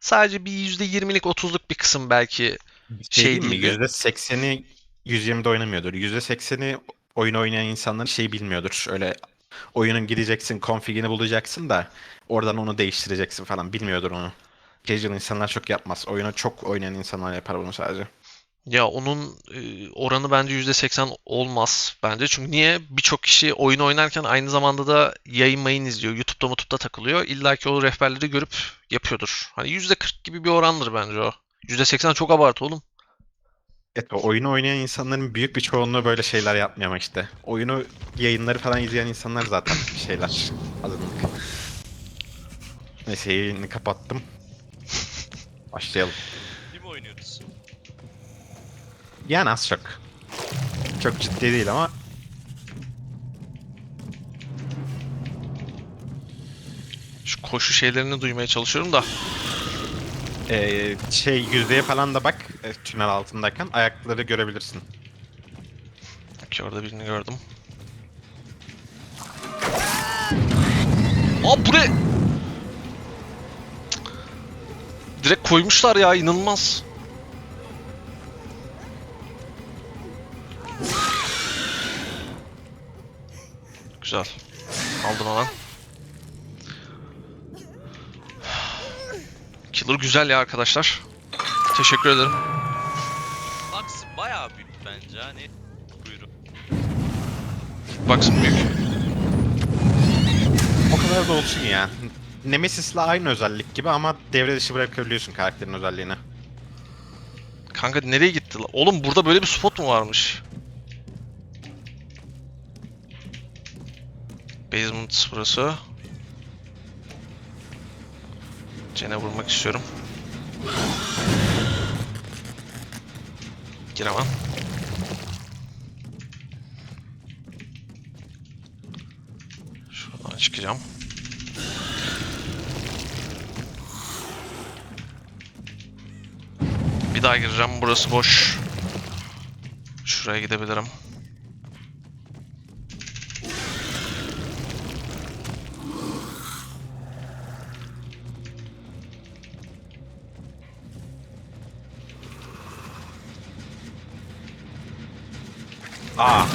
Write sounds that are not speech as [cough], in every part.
Sadece bir %20'lik 30'luk bir kısım belki Şey, Şey değil mi? değildi. %80'i 120'de oynamıyordur. %80'i oyun oynayan insanlar şey bilmiyordur. Öyle oyunun gideceksin, config'ini bulacaksın da oradan onu değiştireceksin falan. Bilmiyordur onu. Casual insanlar çok yapmaz. Oyunu çok oynayan insanlar yapar bunu sadece. Ya onun e, oranı bence %80 olmaz bence. Çünkü niye? Birçok kişi oyun oynarken aynı zamanda da yayın mayın izliyor. YouTube'da YouTube'da takılıyor. İlla ki o rehberleri görüp yapıyordur. Hani %40 gibi bir orandır bence o. %80 çok abartı oğlum. Evet, oyunu oynayan insanların büyük bir çoğunluğu böyle şeyler yapmıyor ama işte. Oyunu, yayınları falan izleyen insanlar zaten şeyler. Azınlık. Neyse yayını kapattım. Başlayalım. Yani az çok. Çok ciddi değil ama Şu koşu şeylerini duymaya çalışıyorum da. Ee, şey yüzdeye falan da bak e, tünel altındayken ayakları görebilirsin. Ki orada birini gördüm. Aa bu ne? Cık. Direkt koymuşlar ya inanılmaz. Güzel. Aldım hemen. Killer güzel ya arkadaşlar. Teşekkür ederim. Max bayağı büyük bence hani. Buyurun. Baksın büyük. O kadar da olsun ya. Nemesis'le aynı özellik gibi ama devre dışı bırakabiliyorsun karakterin özelliğini. Kanka nereye gitti lan? Oğlum burada böyle bir spot mu varmış? Basement burası. Cene vurmak istiyorum. Giremem. Şuradan çıkacağım. Bir daha gireceğim. Burası boş. Şuraya gidebilirim. Aa,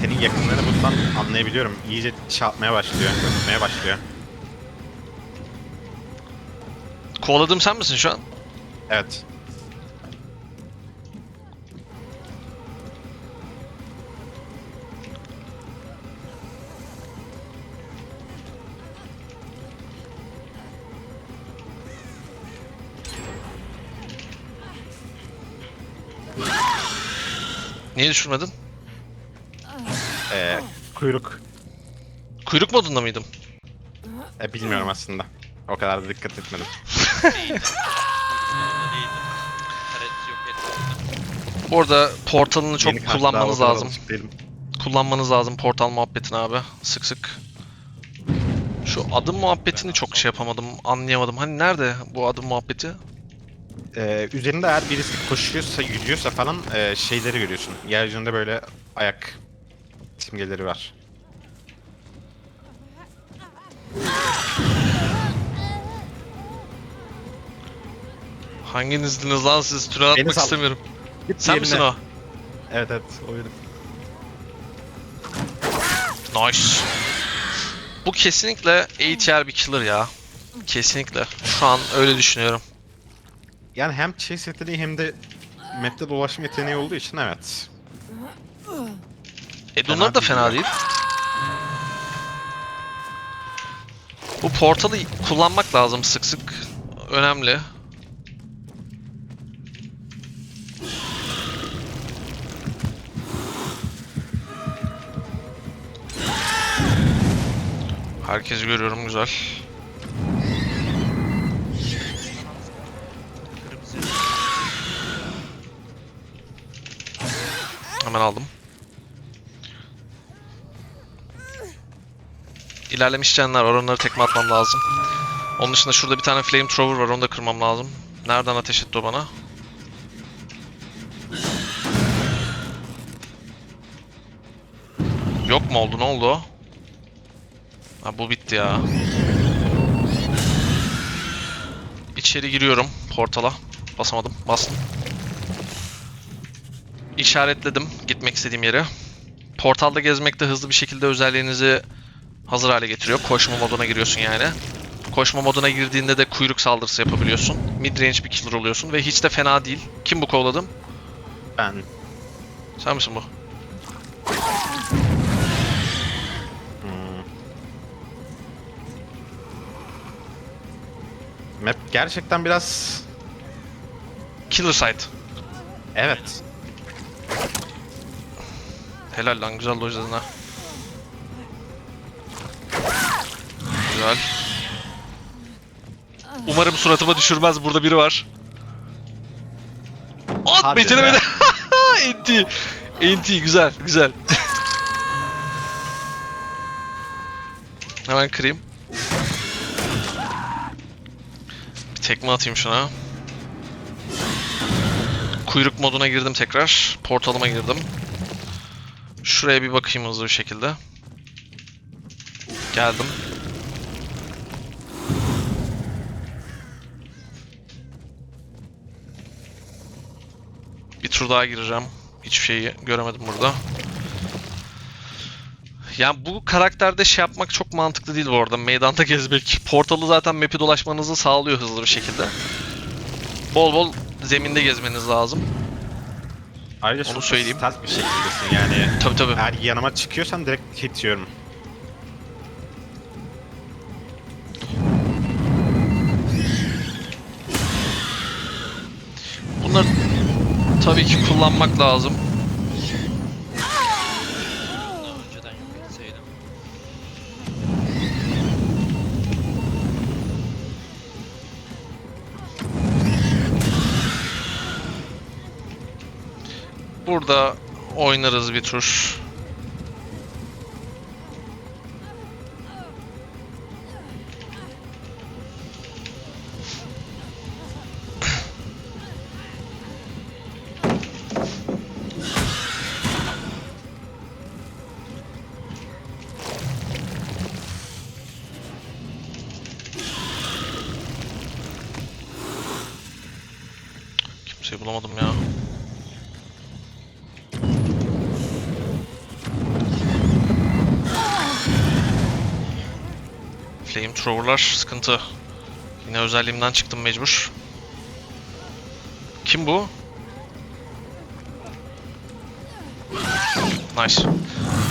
senin yakınlarını bundan anlayabiliyorum. İyice şey yapmaya başlıyor, ötmeye başlıyor. Kovaladım sen misin şu an? Evet. Niye düşürmedin? Kuyruk. Kuyruk modunda mıydım? E, bilmiyorum aslında. O kadar da dikkat etmedim. Orada portalını çok Yeni kullanmanız lazım. alışık değilim. Kullanmanız lazım portal muhabbetini abi. Sık sık. Şu adım muhabbetini çok şey yapamadım, anlayamadım. Hani nerede bu adım muhabbeti? Ee, üzerinde eğer birisi koşuyorsa, yürüyorsa falan e, şeyleri görüyorsun. Yeryüzünde böyle ayak simgeleri var. Hanginizdiniz lan siz? Tünel atmak sal. istemiyorum. Git Sen misin o? Evet evet oyunum. Nice. Bu kesinlikle ATR bir killer ya. Kesinlikle. Şu an öyle düşünüyorum. Yani hem chase yeteneği hem de map'te dolaşma yeteneği olduğu için evet. Edunlar da değil fena değil. Bu portalı kullanmak lazım sık sık. Önemli. Herkesi görüyorum güzel. Hemen aldım. İlerlemiş canlar var onları tekme atmam lazım. Onun dışında şurada bir tane flamethrower var onu da kırmam lazım. Nereden ateş etti o bana? Yok mu oldu ne oldu? Ha bu bitti ya. İçeri giriyorum portala. Basamadım. Bastım. İşaretledim gitmek istediğim yere. Portalda gezmekte hızlı bir şekilde özelliğinizi hazır hale getiriyor. Koşma moduna giriyorsun yani. Koşma moduna girdiğinde de kuyruk saldırısı yapabiliyorsun. Mid range bir killer oluyorsun ve hiç de fena değil. Kim bu kovladım? Ben Sen misin bu? hmm. Map gerçekten biraz Killer site. evet. Helal lan güzel dojladın ha. Güzel. Umarım suratıma düşürmez. Burada biri var. At Hadi beceremedi. be. [laughs] Enti. Enti güzel güzel. Hemen kırayım. Bir tekme atayım şuna. Kuyruk moduna girdim tekrar. Portalıma girdim. Şuraya bir bakayım hızlı bir şekilde. Geldim. Tur daha gireceğim. Hiçbir şeyi göremedim burada. Yani bu karakterde şey yapmak çok mantıklı değil bu arada. Meydanda [laughs] gezmek. Portalı zaten map'i dolaşmanızı sağlıyor hızlı bir şekilde. Bol bol zeminde gezmeniz lazım. Ayrıca Onu çok söyleyeyim. stealth bir şekildesin yani. Tabii tabii. Eğer yanıma çıkıyorsan direkt hit yiyorum. Bunları tabii ki kullanmak lazım. Burada oynarız bir tur. Bulamadım ya. Flamethrower'lar sıkıntı. Yine özelliğimden çıktım mecbur. Kim bu? Nice.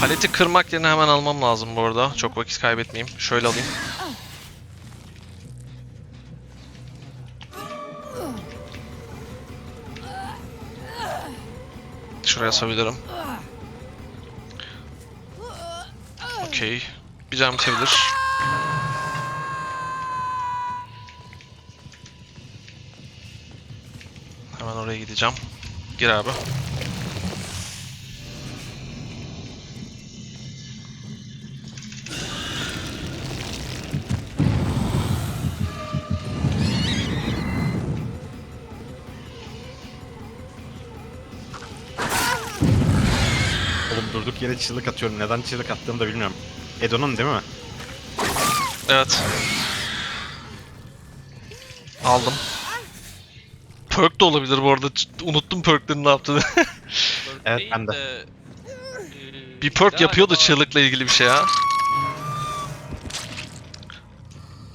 Paleti kırmak yerine hemen almam lazım bu arada. Çok vakit kaybetmeyeyim. Şöyle alayım. Şuraya asabilirim. Okey. Bir cam bitebilir. Hemen oraya gideceğim. Gir abi. Durduk yere çığlık atıyorum. Neden çığlık attığımı da bilmiyorum. Edo'nun değil mi? Evet. Aldım. Perk de olabilir bu arada. Ç- Unuttum perklerin ne yaptığını. Evet, değil ben de. eee, bir perk yapıyordu galiba çığlıkla ilgili bir şey ya.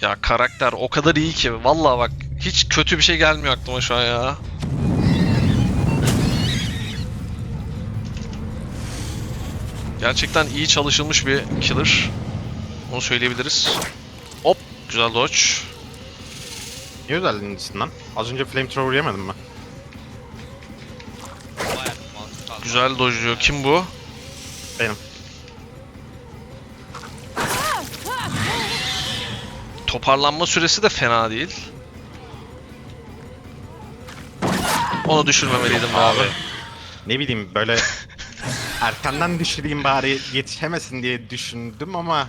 Ya karakter o kadar iyi ki. Vallahi bak hiç kötü bir şey gelmiyor aklıma şu an ya. Gerçekten iyi çalışılmış bir killer. Onu söyleyebiliriz. Hop, güzel dodge. Niye özelliğindesin lan? Az önce flamethrower yemedin mi? Güzel dojluyor. Kim bu? Benim. Toparlanma süresi de fena değil. Onu düşürmemeliydim be abi. Ne bileyim böyle [laughs] erkenden düşüreyim bari yetişemesin diye düşündüm ama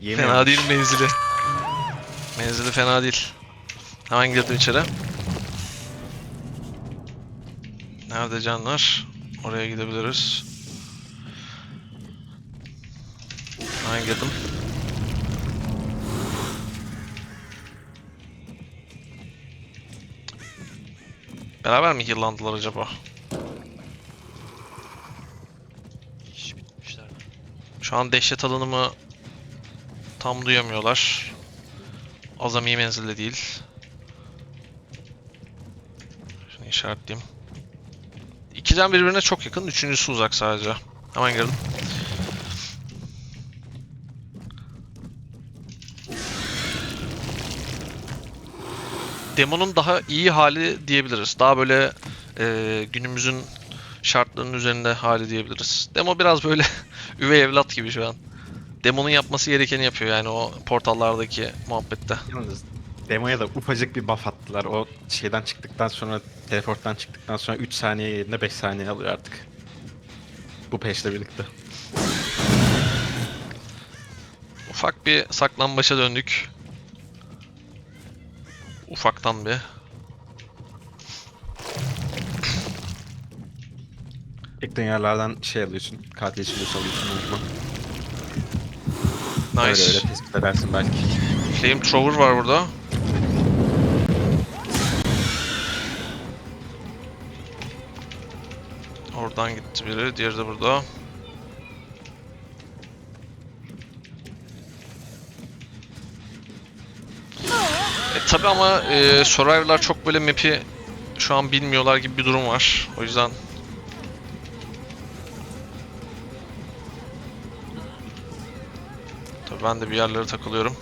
yemiyorum. Fena değil menzili. Menzili fena değil. Hemen girdim içeri. Nerede canlar? Oraya gidebiliriz. Hemen girdim. Beraber mi heal'landılar acaba? Hiç bitmişler. Şu an dehşet alanımı tam duyamıyorlar. Azami menzilde değil. Şunu işaretleyeyim. İkiden birbirine çok yakın, üçüncüsü uzak sadece. Hemen girdim. Demonun daha iyi hali diyebiliriz. Daha böyle eee, günümüzün şartlarının üzerinde hali diyebiliriz. Demo biraz böyle [laughs] üvey evlat gibi şu an. Demon'un yapması gerekeni yapıyor yani o portallardaki muhabbette. Yalnız demoya da ufacık bir buff attılar. O şeyden çıktıktan sonra, teleporttan çıktıktan sonra 3 saniye yerine 5 saniye alıyor artık. Bu peşle birlikte. Ufak bir saklambaça döndük. Ufaktan bir. İlk yerlerden şey alıyorsun, katil çilesi alıyorsun unutma. Öyle Nice. öyle tespit edersin belki. Flamethrower var burada. Oradan gitti biri, diğeri de burada. E tabi ama e, Survivor'lar çok böyle map'i şu an bilmiyorlar gibi bir durum var. O yüzden ben de bir yerlere takılıyorum.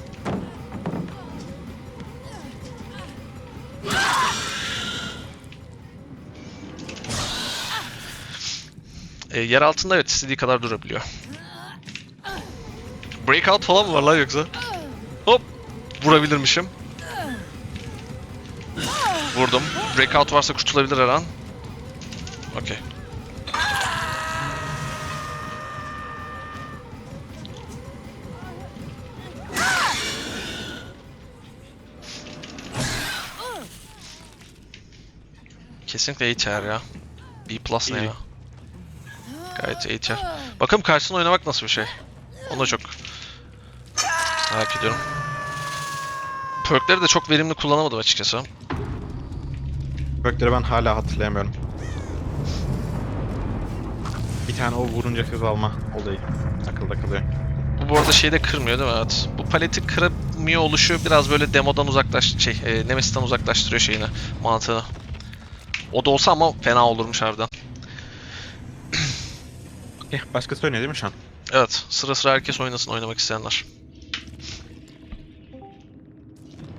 E, yer altında evet istediği kadar durabiliyor. Breakout falan mı var lan yoksa? Hop! Vurabilirmişim. Vurdum. Breakout varsa kurtulabilir her an. Okey. Kesinlikle HR ya. B plus ne İyi. ya? Gayet HR. Bakalım karşısında oynamak nasıl bir şey. Onu da çok merak ediyorum. Perkleri de çok verimli kullanamadım açıkçası. Bökleri ben hala hatırlayamıyorum. Bir tane o vurunca hız alma olayı akılda kalıyor. Bu bu arada şeyi de kırmıyor değil mi? Evet. Bu paleti kıramıyor oluşu biraz böyle demodan uzaklaş şey, e, Nemesis'ten uzaklaştırıyor şeyini, mantığını. O da olsa ama fena olurmuş harbiden. Eh, başkası oynuyor değil mi şu an? Evet, sıra sıra herkes oynasın oynamak isteyenler.